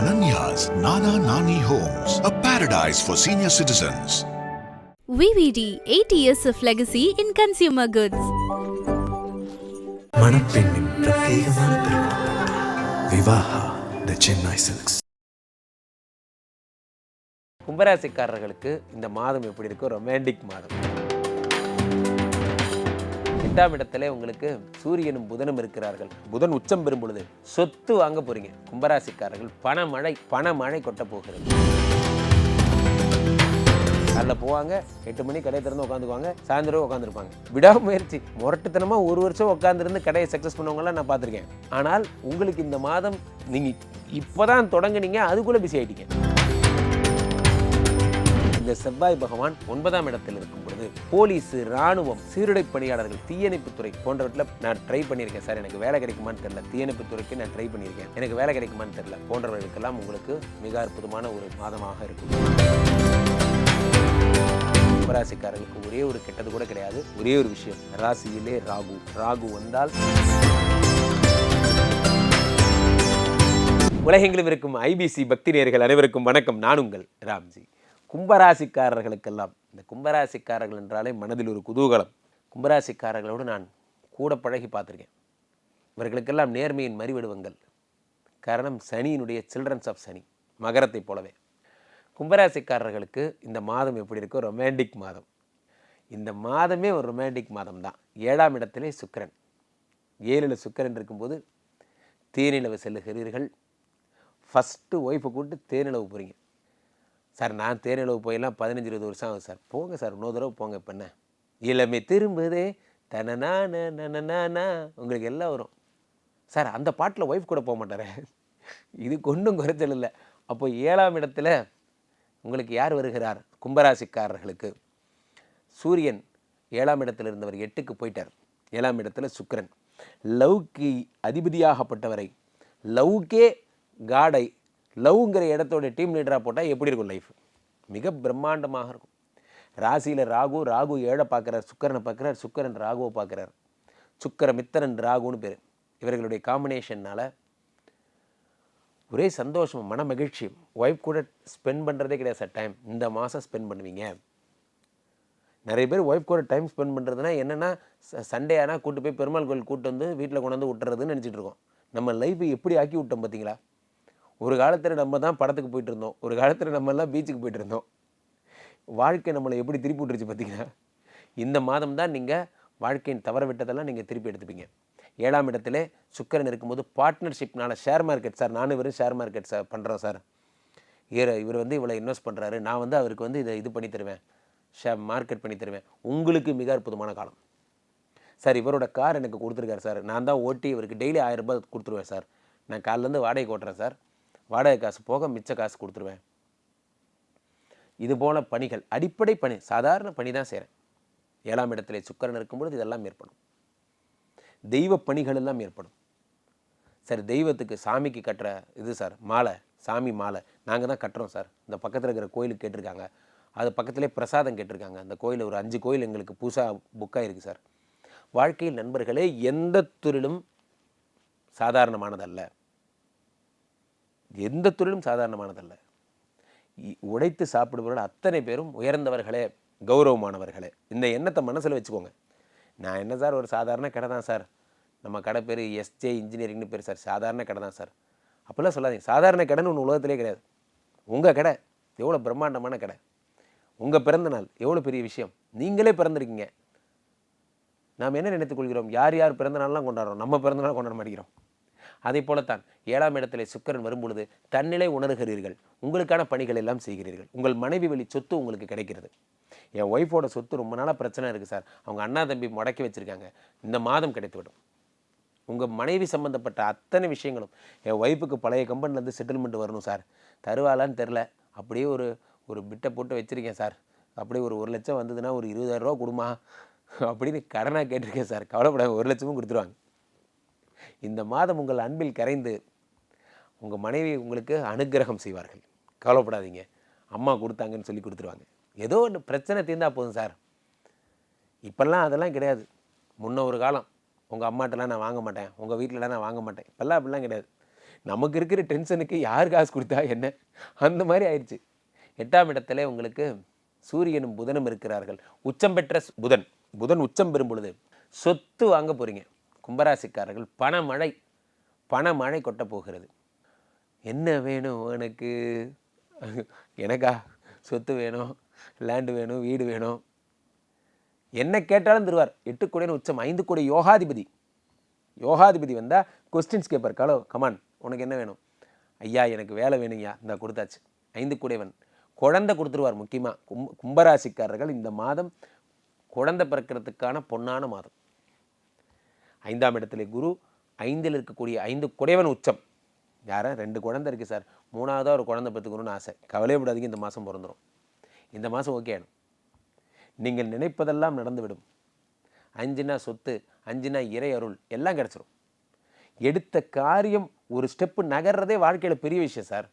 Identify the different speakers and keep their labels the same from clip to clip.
Speaker 1: Ananya's Nana Nani Homes, a paradise for senior citizens.
Speaker 2: VVD 80 years of legacy in consumer goods.
Speaker 3: மணப்பெண்ணின் பிரத்யேகமான விவாஹா த Chennai silks
Speaker 4: கும்பராசிக்காரர்களுக்கு இந்த மாதம் எப்படி இருக்கும் ரொமான்டிக் மாதம் எட்டாம் இடத்துல உங்களுக்கு சூரியனும் புதனும் இருக்கிறார்கள். புதன் உச்சம் பெறும் பொழுது சொத்து வாங்க போறீங்க. கும்பராசிக்காரர்கள் பணமழை பணமழை கொட்ட போகிறது. காலைல போவாங்க எட்டு மணி கடையை திறந்து உட்காந்துக்குவாங்க சாயந்தரம் உட்காந்துருப்பாங்க விடாமுயற்சி முரட்டுத்தனமா ஒரு வருஷம் உட்காந்துருந்து கடையை சக்ஸஸ் பண்ணவங்களாம் நான் பார்த்துருக்கேன். ஆனால் உங்களுக்கு இந்த மாதம் நீங்க இப்போதான் தொடங்குனீங்க அதுக்குள்ள பிஸி ஆயிட்டீங்க. இந்த செவ்வாய் பகவான் ஒன்பதாம் இடத்தில் இருக்கும் அதாவது போலீஸ் ராணுவம் சீருடை பணியாளர்கள் தீயணைப்புத்துறை போன்றவற்றில் நான் ட்ரை பண்ணியிருக்கேன் சார். எனக்கு வேலை கிடைக்குமான்னு தெரியல. தீயணைப்புத்துறைக்கு நான் ட்ரை பண்ணியிருக்கேன். எனக்கு வேலை கிடைக்குமான்னு தெரியல. போன்றவர்களுக்கெல்லாம் உங்களுக்கு மிக அற்புதமான ஒரு மாதமாக இருக்கும். கும்பராசிக்காரர்களுக்கு ஒரே ஒரு கெட்டது கூட கிடையாது. ஒரே ஒரு விஷயம். ராசியிலே ராகு. ராகு வந்தால் உலகெங்கிலும் இருக்கும் ஐபிசி பக்தி நேர்கள் அனைவருக்கும் வணக்கம். நான் உங்கள் ராம்ஜி. கும்பராசிக்காரர்களுக்கெல்லாம் இந்த கும்பராசிக்காரர்கள் என்றாலே மனதில் ஒரு குதூகலம். கும்பராசிக்காரர்களோடு நான் கூட பழகி பார்த்துருக்கேன். இவர்களுக்கெல்லாம் நேர்மையின் மறிவிடுவங்கள். காரணம் சனியினுடைய சில்ட்ரன்ஸ் ஆஃப் சனி மகரத்தைப் போலவே. கும்பராசிக்காரர்களுக்கு இந்த மாதம் எப்படி இருக்கோ ரொமான்டிக் மாதம். இந்த மாதமே ஒரு ரொமான்டிக் மாதம் தான் ஏழாம் இடத்திலே சுக்கிரன். ஏழில் சுக்கரன் இருக்கும்போது தேனிலவு செல்லுகிறீர்கள். ஃபஸ்ட்டு ஒய்ஃபை கூப்பிட்டு தேனிலவு போகிறீங்க சார் நான் தேனிலவு போயெல்லாம் பதினஞ்சு இருபது வருஷம் ஆகும் சார். போங்க சார் இன்னொரு தடவை போங்க இப்போ என்ன? இளமை திரும்புதே தனனா நனனா உங்களுக்கு எல்லாம் வரும். சார் அந்த பாட்டில் ஒய்ஃப் கூட போக மாட்டாரே. இது கொண்டும் குறைச்சல் இல்லை. அப்போ ஏழாம் இடத்துல உங்களுக்கு யார் வருகிறார்? கும்பராசிக்காரர்களுக்கு. சூரியன் ஏழாம் இடத்துல இருந்தவர் எட்டுக்கு போயிட்டார். ஏழாம் இடத்துல சுக்கரன். லவ்க்கு அதிபதியாகப்பட்டவரை லவ்க்கே காடை லவ்ங்கிற இடத்தோட டீம் லீடராக போட்டால் எப்படி இருக்கும் லைஃப் மிக பிரம்மாண்டமாக இருக்கும். ராசியில் ராகு ராகு ஏழை பார்க்குறார் சுக்கரனை பார்க்குறார் சுக்கரன் ராகுவை பார்க்குறார். சுக்கர மித்தரன் ராகுன்னு பேர். இவர்களுடைய காம்பினேஷன்னால் ஒரே சந்தோஷம் மன மகிழ்ச்சி. ஒய்ஃப் கூட ஸ்பெண்ட் பண்ணுறதே கிடையாது சார் டைம் இந்த மாதம் ஸ்பெண்ட் பண்ணுவீங்க. நிறைய பேர் ஒய்ஃப் கூட டைம் ஸ்பெண்ட் பண்ணுறதுனா என்னென்னா சண்டே ஆனால் கூட்டு போய் பெருமாள் கோயில் கூட்டு வந்து வீட்டில் கொண்டு வந்து விட்டுறதுன்னு நினச்சிட்டு இருக்கோம். நம்ம லைஃப்பை எப்படி ஆக்கி விட்டோம் பார்த்தீங்களா ஒரு காலத்தில் நம்ம தான் படத்துக்கு போயிட்டு இருந்தோம். ஒரு காலத்தில் நம்ம எல்லாம் பீச்சுக்கு போயிட்டு இருந்தோம். வாழ்க்கை நம்மளை எப்படி திருப்பி விட்டுருச்சு பார்த்தீங்கன்னா இந்த மாதம் தான் நீங்கள் வாழ்க்கையின் தவற விட்டதெல்லாம் நீங்கள் திருப்பி எடுத்துப்பீங்க. ஏழாம் இடத்துல சுக்கரன் இருக்கும்போது பார்ட்னர்ஷிப்னால ஷேர் மார்க்கெட் சார் நானும் இவரும் ஷேர் மார்க்கெட் சார் பண்ணுறோம் சார் இவர் இவர் வந்து இவ்வளோ இன்வெஸ்ட் பண்ணுறாரு நான் வந்து அவருக்கு வந்து இதை இது பண்ணி தருவேன். ஷே மார்க்கெட் பண்ணி தருவேன். உங்களுக்கு மிக அற்புதமான காலம். சார் இவரோட கார் எனக்கு கொடுத்துருக்காரு சார் நான் தான் ஓட்டி இவருக்கு டெய்லி ஆயிரம் ரூபாய் கொடுத்துருவேன் சார் நான் காலிலேருந்து வாடகை ஓட்டுறேன் சார் வாடகை காசு போக மிச்ச காசு கொடுத்துருவேன். இது போல பணிகள் அடிப்படை பணி சாதாரண பணி தான் செய்கிறேன் ஏழாம் இடத்துல சுக்கரன் இருக்கும்பொழுது இதெல்லாம் ஏற்படும். தெய்வ பணிகள் எல்லாம் ஏற்படும். சார் தெய்வத்துக்கு சாமிக்கு கட்டுற இது சார் மாலை சாமி மாலை. நாங்கள் தான் கட்டுறோம் சார். இந்த பக்கத்தில் இருக்கிற கோயிலுக்கு கேட்டிருக்காங்க. அது பக்கத்துலேயே பிரசாதம் கேட்டிருக்காங்க. அந்த கோயில் ஒரு அஞ்சு கோயில் எங்களுக்கு புதுசாக புக்காக இருக்குது சார். வாழ்க்கையில் நண்பர்களே எந்த துறிலும் சாதாரணமானதல்ல. எந்த தொழிலும் சாதாரணமானதல்ல. இ- சாப்பிடுபவர்கள் அத்தனை பேரும் உயர்ந்தவர்களே கௌரவமானவர்களே. இந்த எண்ணத்தை மனசில் வச்சுக்கோங்க. நான் என்ன சார் ஒரு சாதாரண கடை தான் சார். நம்ம கடை பேர் எஸ்ஜே இன்ஜினியரிங்னு பேர் சார். சாதாரண கடை தான் சார். அப்போல்லாம் சொல்லாதீங்க. சாதாரண கடைன்னு ஒன்று உலகத்திலே கிடையாது. உங்கள் கடை எவ்வளோ பிரம்மாண்டமான கடை. உங்கள் பிறந்த நாள் எவ்வளோ பெரிய விஷயம். நீங்களே பிறந்திருக்கீங்க. நாம் என்ன நினைத்துக் கொள்கிறோம்? யார் யார் பிறந்த நாள்லாம் கொண்டாடுறோம்? நம்ம பிறந்த நாள் கொண்டாட மாட்டேங்கிறோம். அதே போலத்தான் ஏழாம் இடத்திலே சுக்கரன் வரும்பொழுது தன்னிலை உணர்கிறீர்கள். உங்களுக்கான பணிகள் எல்லாம் செய்கிறீர்கள். உங்கள் மனைவி வழி சொத்து உங்களுக்கு கிடைக்கிறது. என் ஒய்ஃபோட சொத்து ரொம்ப நாளாக பிரச்சனை இருக்குது சார். அவங்க அண்ணா தம்பி முடக்கி வச்சுருக்காங்க. இந்த மாதம் கிடைத்துவிடும். உங்கள் மனைவி சம்மந்தப்பட்ட அத்தனை விஷயங்களும் என் ஒய்ஃபுக்கு பழைய கம்பெனிலேருந்து செட்டில்மெண்ட் வரணும் சார். தருவாளான்னு தெரில அப்படியே ஒரு ஒரு பிட்டை போட்டு வச்சுருக்கேன் சார். அப்படியே ஒரு ஒரு லட்சம் வந்ததுன்னா ஒரு இருபதாயிரரூவா கொடுமா? அப்படின்னு கடனாக கேட்டிருக்கேன் சார். கவலைப்படாது ஒரு லட்சமும் கொடுத்துருவாங்க. இந்த மாதம் உங்கள் அன்பில் கரைந்து உங்கள் மனைவி உங்களுக்கு அனுக்கிரகம் செய்வார்கள். கவலைப்படாதீங்க. அம்மா கொடுத்தாங்கன்னு சொல்லி கொடுத்துருவாங்க. ஏதோ ஒன்று பிரச்சனை தீர்ந்தா போதும் சார். இப்போல்லாம் அதெல்லாம் கிடையாது. முன்ன ஒரு காலம் உங்கள் அம்மாட்டெல்லாம் நான் வாங்க மாட்டேன். உங்கள் வீட்டிலலாம் நான் வாங்க மாட்டேன். இப்போல்லாம் அப்படிலாம் கிடையாது. நமக்கு இருக்கிற டென்ஷனுக்கு யார் காசு கொடுத்தா என்ன? அந்த மாதிரி ஆயிடுச்சு. எட்டாம் இடத்துல உங்களுக்கு சூரியனும் புதனும் இருக்கிறார்கள். உச்சம் பெற்ற புதன். புதன் உச்சம் பெறும் பொழுது சொத்து வாங்க போறீங்க. கும்பராசிக்காரர்கள் பணமழை பணமழை கொட்ட போகிறது என்ன வேணும் உனக்கு? எனக்கா? சொத்து வேணும் லேண்டு வேணும் வீடு வேணும். என்ன கேட்டாலும் தருவார். எட்டு கோடின்னு உச்சம் ஐந்து கோடி யோகாதிபதி. யோகாதிபதி வந்தால் கொஸ்டின்ஸ் கேட்பார். கலோ கமான் உனக்கு என்ன வேணும்? ஐயா எனக்கு வேலை வேணுங்கய்யா. இந்த கொடுத்தாச்சு. ஐந்து கூடையவன் குழந்தை கொடுத்துருவார் முக்கியமாக கும் கும்பராசிக்காரர்கள் இந்த மாதம் குழந்தை பிறக்கிறதுக்கான பொன்னான மாதம். ஐந்தாம் இடத்துல குரு ஐந்தில் இருக்கக்கூடிய ஐந்து குடைவன் உச்சம். யாரா? ரெண்டு குழந்தை இருக்குது சார். மூணாவதாக ஒரு குழந்தை பெற்றுக்கணும்னு ஆசை. கவலையப்படாதீங்க இந்த மாதம் பிறந்துடும் இந்த மாதம் ஓகே ஆயிடும். நீங்கள் நினைப்பதெல்லாம் நடந்துவிடும். அஞ்சுனா சொத்து அஞ்சுனா இறை அருள் எல்லாம் கிடச்சிரும். எடுத்த காரியம் ஒரு ஸ்டெப்பு நகர்றதே வாழ்க்கையில் பெரிய விஷயம் சார்.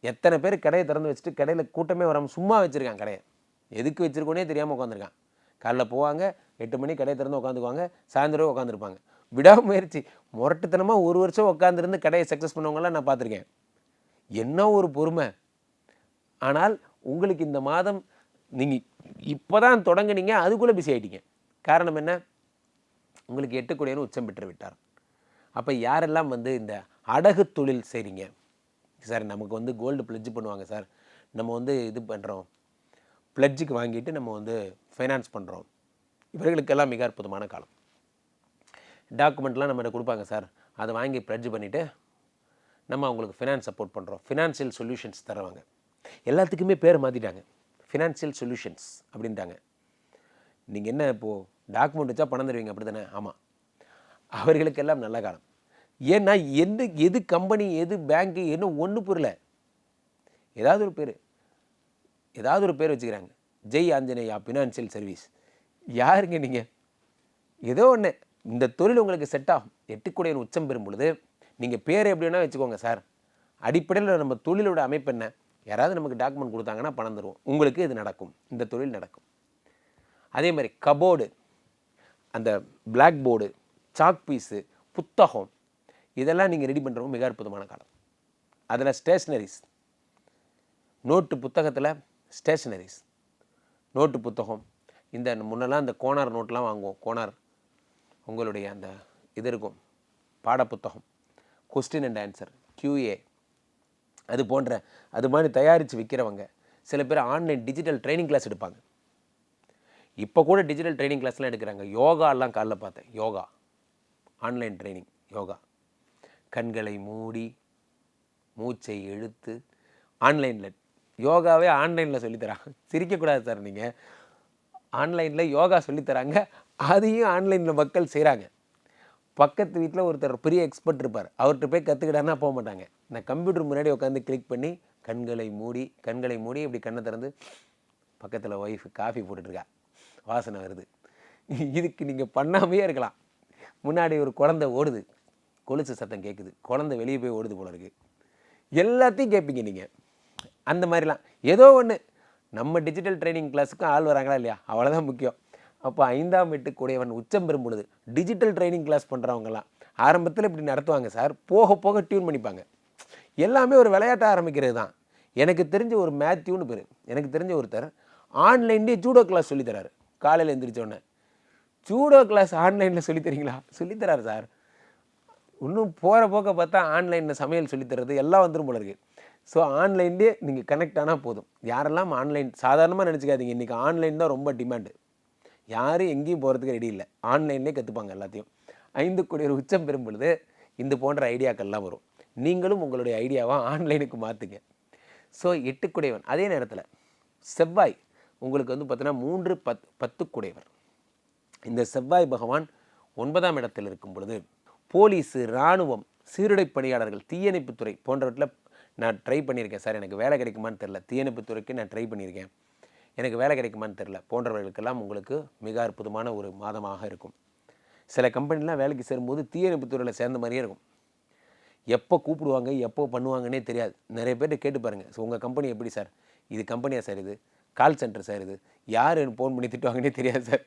Speaker 4: எத்தனை பேர் கடையை திறந்து வச்சுட்டு கடையில் கூட்டமே வராமல் சும்மா வச்சுருக்கான் கடையை. எதுக்கு வச்சுருக்கோனே தெரியாமல் உட்காந்துருக்கான் காலைல போவாங்க எட்டு மணி கடையை திறந்து உட்காந்துக்குவாங்க சாயந்தரம் உட்காந்துருப்பாங்க விடாமுயற்சி முரட்டுத்தனமாக ஒரு வருஷம் உட்காந்துருந்து கடையை சக்ஸஸ் பண்ணவங்களாம் நான் பார்த்துருக்கேன். என்ன ஒரு பொறுமை. ஆனால் உங்களுக்கு இந்த மாதம் நீங்கள் இப்போ தான் தொடங்குனீங்க அதுக்குள்ளே பிஸி ஆகிட்டீங்க காரணம் என்ன? உங்களுக்கு எட்டுக்குடையன்னு உச்சம் பெற்று விட்டார். அப்போ யாரெல்லாம் வந்து இந்த அடகு தொழில் செய்கிறீங்க சார் நமக்கு வந்து கோல்டு பிளட்ஜ் பண்ணுவாங்க சார். நம்ம வந்து இது பண்ணுறோம் பிளட்ஜுக்கு வாங்கிட்டு நம்ம வந்து ஃபைனான்ஸ் பண்ணுறோம் இவர்களுக்கெல்லாம் மிக அற்புதமான காலம். டாக்குமெண்ட்லாம் நம்மகிட்ட கொடுப்பாங்க சார்? அதை வாங்கி ப்ரெட்ஜ் பண்ணிவிட்டு நம்ம அவங்களுக்கு ஃபினான்ஸ் சப்போர்ட் பண்ணுறோம் ஃபினான்ஷியல் சொல்யூஷன்ஸ் தருவாங்க. எல்லாத்துக்குமே பேர் மாற்றிட்டாங்க ஃபினான்ஷியல் சொல்யூஷன்ஸ் அப்படின்ட்டாங்க. நீங்கள் என்ன இப்போது டாக்குமெண்ட் வச்சா பணம் தருவீங்க அப்படி தானே ஆமாம் அவர்களுக்கெல்லாம் நல்ல காலம். ஏன்னா எந்த எது கம்பெனி எது பேங்க்கு என்ன ஒன்று புரியல. ஏதாவது ஒரு பேர். ஏதாவது ஒரு பேர் வச்சுக்கிறாங்க. ஜெய் ஆஞ்சநேயா ஃபினான்ஷியல் சர்வீஸ் யாருங்க நீங்கள் ஏதோ ஒன்று இந்த தொழில் உங்களுக்கு செட் ஆகும். எட்டுக்குடையின் உச்சம் பெறும் பொழுது நீங்கள் பேர் எப்படி வேணால் வச்சுக்கோங்க சார். அடிப்படையில் நம்ம தொழிலோட அமைப்பு என்ன? யாராவது நமக்கு டாக்குமெண்ட் கொடுத்தாங்கன்னா பணம் தருவோம். உங்களுக்கு இது நடக்கும். இந்த தொழில் நடக்கும். அதே மாதிரி கபோர்டு அந்த பிளாக் போர்டு சாக் பீஸு புத்தகம் இதெல்லாம் நீங்கள் ரெடி பண்ணுறவங்க மிக அற்புதமான காலம். அதில் ஸ்டேஷ்னரிஸ் நோட்டு புத்தகத்தில் ஸ்டேஷ்னரிஸ் நோட்டு புத்தகம். இந்த முன்னெல்லாம் இந்த கோனார் நோட்லாம் வாங்குவோம். கோனார் உங்களுடைய அந்த இது இருக்கும். பாடப்புத்தகம். கொஸ்டின் அண்ட் ஆன்சர் கியூஏ அது போன்ற அது மாதிரி தயாரித்து விற்கிறவங்க சில பேர் ஆன்லைன் டிஜிட்டல் ட்ரைனிங் கிளாஸ் எடுப்பாங்க. இப்போ கூட டிஜிட்டல் ட்ரைனிங் கிளாஸ்லாம் எடுக்கிறாங்க. யோகாலாம் காலைல பார்த்தேன். யோகா. Online training yoga. கண்களை மூடி மூச்சை இழுத்து ஆன்லைனில் யோகாவே ஆன்லைனில் சொல்லித்தராங்க. சிரிக்கக்கூடாது சார் நீங்கள் ஆன்லைனில் யோகா சொல்லித்தராங்க. அதையும் ஆன்லைனில் மக்கள் செய்கிறாங்க பக்கத்து வீட்டில் ஒருத்தர் பெரிய எக்ஸ்பர்ட் இருப்பார். அவர்கிட்ட போய் கற்றுக்கிட்டாருன்னா போக மாட்டாங்க. நான் கம்ப்யூட்டர் முன்னாடி உட்காந்து கிளிக் பண்ணி கண்களை மூடி கண்களை மூடி இப்படி கண்ணை திறந்து பக்கத்தில் ஒய்ஃப் காஃபி போட்டுட்ருக்கா. வாசனை வருது. இதுக்கு நீங்கள் பண்ணாமையே இருக்கலாம். முன்னாடி ஒரு குழந்தை ஓடுது. கொலுசு சத்தம் கேட்குது குழந்தை வெளியே போய் ஓடுது போல இருக்குது எல்லாத்தையும் கேட்பீங்க நீங்கள் அந்த மாதிரிலாம். ஏதோ ஒன்று நம்ம டிஜிட்டல் ட்ரைனிங் கிளாஸுக்கும் ஆள் வராங்களா இல்லையா? அவ்வளோதான் முக்கியம். அப்போ ஐந்தாம் எட்டு கூடியவன் உச்சம் பெறும் பொழுது டிஜிட்டல் ட்ரைனிங் கிளாஸ் பண்ணுறவங்கலாம் ஆரம்பத்தில் இப்படி நடத்துவாங்க சார். போக போக டியூன் பண்ணிப்பாங்க. எல்லாமே ஒரு விளையாட்ட ஆரம்பிக்கிறது தான். எனக்கு தெரிஞ்ச ஒரு மேத்யூன்னு பேர். எனக்கு தெரிஞ்ச ஒருத்தர் ஆன்லைன்லேயே ஜூடோ கிளாஸ் சொல்லித்தராரு காலையில் எந்திரிச்ச உடனே. ஜூடோ கிளாஸ் ஆன்லைனில் சொல்லித்தரீங்களா சொல்லித்தராரு சார். இன்னும் போகிற போக்க பார்த்தா ஆன்லைனில் சமையல் சொல்லித்தரது எல்லாம் வந்துடும் போல இருக்குது ஸோ ஆன்லைன்லேயே நீங்கள் கனெக்ட் ஆனால் போதும். யாரெல்லாம் ஆன்லைன் சாதாரணமாக நினச்சிக்காதீங்க. இன்றைக்கி ஆன்லைன் தான் ரொம்ப டிமாண்டு யாரும் எங்கேயும் போகிறதுக்கு ரெடி இல்லை. ஆன்லைன்லேயே கற்றுப்பாங்க எல்லாத்தையும். ஐந்து கோடி உச்சம் பெறும் பொழுது இந்த போன்ற ஐடியாக்கள்லாம் வரும். நீங்களும் உங்களுடைய ஐடியாவை ஆன்லைனுக்கு மாற்றுங்க ஸோ எட்டுக்குடையவன் அதே நேரத்தில் செவ்வாய் உங்களுக்கு வந்து பார்த்தீங்கன்னா மூன்று பத் பத்துக்குடையவர் இந்த செவ்வாய் பகவான் ஒன்பதாம் இடத்தில் இருக்கும் பொழுது போலீஸு இராணுவம் சீருடை பணியாளர்கள் தீயணைப்புத்துறை போன்றவற்றில் நான் ட்ரை பண்ணியிருக்கேன் சார். எனக்கு வேலை கிடைக்குமான்னு தெரில தீயணைப்பு துறைக்கு நான் ட்ரை பண்ணியிருக்கேன். எனக்கு வேலை கிடைக்குமான்னு தெரில போன்றவர்களுக்கெல்லாம் உங்களுக்கு மிக அற்புதமான ஒரு மாதமாக இருக்கும். சில கம்பெனிலாம் வேலைக்கு சேரும்போது தீயணைப்புத்துறையில் சேர்ந்த மாதிரியே இருக்கும். எப்போ கூப்பிடுவாங்க எப்போ பண்ணுவாங்கன்னே தெரியாது. நிறைய பேர்ட்ட கேட்டு பாருங்கள் ஸோ உங்கள் கம்பெனி எப்படி சார்? இது கம்பெனியாக சார் இது? கால் சென்டர் சார் இது? யார் ஃபோன் பண்ணி திட்டுவாங்கன்னே தெரியாது சார்.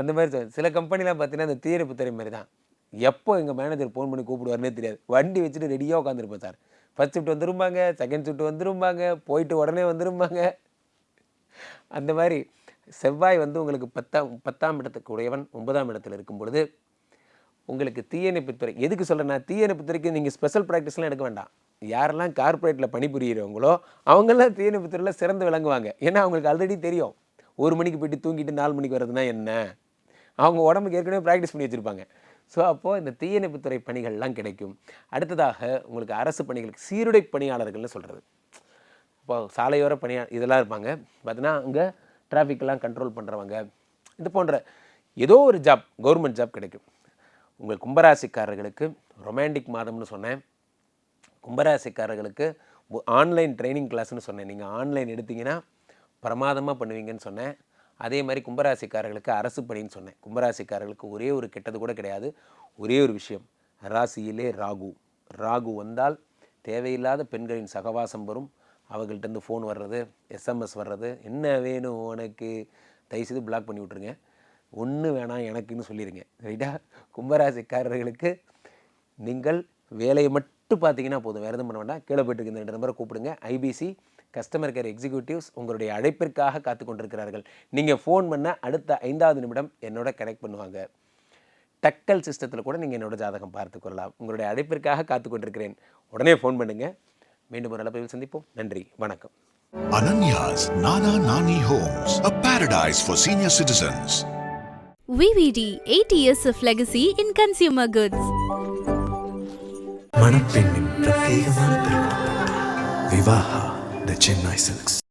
Speaker 4: அந்த மாதிரி சார். சில கம்பெனிலாம் பார்த்தீங்கன்னா அந்த தீயணைப்புத்துறை மாதிரி தான். எப்போ எங்கள் மேனேஜர் ஃபோன் பண்ணி கூப்பிடுவாருனே தெரியாது. வண்டி வச்சுட்டு ரெடியாக உட்காந்துருப்பேன் சார். ஃபஸ்ட் ஷிஃப்ட் வந்துரும்பாங்க செகண்ட் ஷிஃப்ட் வந்துரும்பாங்க போயிட்டு உடனே வந்துரும்பாங்க. அந்த மாதிரி செவ்வாய் வந்து உங்களுக்கு பத்தாம் பத்தாம் இடத்துக்கு உடையவன் ஒன்பதாம் இடத்துல இருக்கும் பொழுது உங்களுக்கு தீயணைப்புத்துறை எதுக்கு சொல்கிறேன்னா தீயணைப்புத்துறைக்கு நீங்கள் ஸ்பெஷல் ப்ராக்டிஸ்லாம் எடுக்க வேண்டாம். யாரெல்லாம் கார்ப்பரேட்டில் பணிபுரியிறவங்களோ அவங்கெல்லாம் தீயணைப்புத்துறையில் சிறந்து விளங்குவாங்க. ஏன்னா அவங்களுக்கு ஆல்ரெடி தெரியும். ஒரு மணிக்கு போயிட்டு தூங்கிட்டு நாலு மணிக்கு வர்றதுனா என்ன? அவங்க உடம்புக்கு ஏற்கனவே ப்ராக்டிஸ் பண்ணி வச்சுருப்பாங்க. ஸோ அப்போது இந்த தீயணைப்புத்துறை பணிகள்லாம் கிடைக்கும். அடுத்ததாக உங்களுக்கு அரசு பணிகளுக்கு சீருடை பணியாளர்கள்னு சொல்கிறது இப்போ சாலையோர பணியா இதெல்லாம் இருப்பாங்க. பார்த்தீங்கன்னா அங்கே டிராஃபிக்கெல்லாம் கண்ட்ரோல் பண்ணுறவங்க இது போன்ற ஏதோ ஒரு ஜாப் கவர்மெண்ட் ஜாப் கிடைக்கும். உங்கள் கும்பராசிக்காரர்களுக்கு ரொமான்டிக் மாதம்னு சொன்னேன். கும்பராசிக்காரர்களுக்கு ஆன்லைன் ட்ரைனிங் கிளாஸ்னு சொன்னேன். நீங்கள் ஆன்லைன் எடுத்தீங்கன்னா பிரமாதமாக பண்ணுவீங்கன்னு சொன்னேன். அதே மாதிரி கும்பராசிக்காரர்களுக்கு அரசு பணின்னு சொன்னேன். கும்பராசிக்காரர்களுக்கு ஒரே ஒரு கெட்டது கூட கிடையாது. ஒரே ஒரு விஷயம். ராசியிலே ராகு. ராகு வந்தால் தேவையில்லாத பெண்களின் சகவாசம் வரும். அவர்கள்ட்டேருந்து ஃபோன் வர்றது எஸ்எம்எஸ் வர்றது என்ன வேணும் உனக்கு? தயவுசெய்து பிளாக் பண்ணி விட்ருங்க ஒன்று வேணாம் எனக்குன்னு சொல்லிடுங்க ரைட்டா கும்பராசிக்காரர்களுக்கு நீங்கள் வேலையை மட்டும் பார்த்தீங்கன்னா போதும். வேறு எதுவும் பண்ண வேண்டாம். கீழே போயிட்டு இருக்க இந்த ரெண்டு நம்பரை கூப்பிடுங்க. ஐபிசி கஸ்டமர் கேர் எக்ஸிக்யூட்டிவ்ஸ் உங்களுடைய அழைப்பிற்காக காத்து கொண்டிருக்கிறார்கள். நீங்கள் ஃபோன் பண்ண அடுத்த ஐந்தாவது நிமிடம் என்னோட கனெக்ட் பண்ணுவாங்க. டக்கல் சிஸ்டத்தில் கூட நீங்கள் என்னோட ஜாதகம் பார்த்து கொள்ளலாம். உங்களுடைய அழைப்பிற்காக காத்து கொண்டிருக்கிறேன். உடனே ஃபோன் பண்ணுங்கள் மீண்டும் ஒரு அளவில் சந்திப்போம். நன்றி. வணக்கம்.
Speaker 1: Ananya's Nana Nani Homes, a paradise for senior citizens.
Speaker 2: VVD 8 years of legacy in consumer goods.
Speaker 3: மணப்பெண்ணின் பிரத்யேகமான திருமணம் விவாஹா த சென்னை சில்க்ஸ்